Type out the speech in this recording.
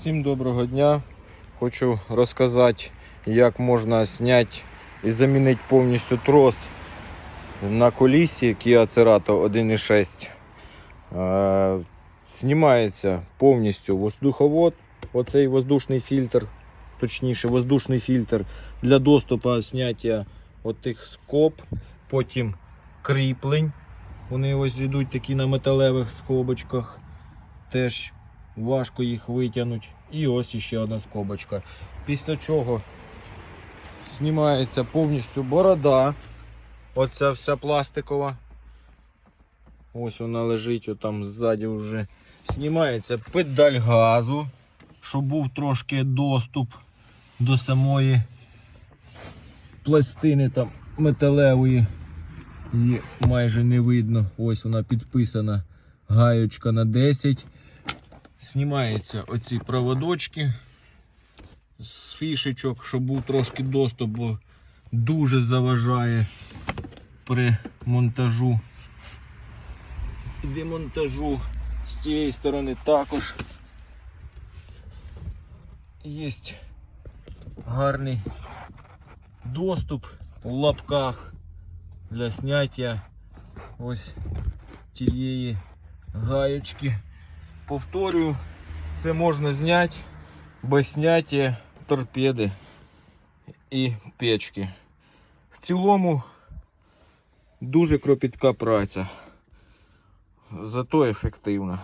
Всім доброго дня. Хочу розказати, як можна зняти і замінити повністю трос на колісі Kia Cerato 1.6. Е, Знімається повністю воздуховод, оцей воздушний фільтр, точніше воздушний фільтр для доступу зняття отих скоб, потім кріплень. Вони ось йдуть такі на металевих скобочках. Теж важко їх витягнути. І ось іще одна скобочка. Після чого знімається повністю борода. Оця вся пластикова. Ось вона лежить отам ззаді вже. Знімається педаль газу, щоб був трошки доступ до самої пластини там металевої. Її майже не видно. Ось вона підписана. Гаючка на 10. Знімаються оці проводочки з фішечок, щоб був трошки доступ, бо дуже заважає при монтажу. І демонтажу з цієї сторони також є гарний доступ у лапках для зняття ось тієї гаєчки. Повторюю, це можна зняти без зняття торпеди і печки. В цілому дуже кропітка праця. Зато ефективна.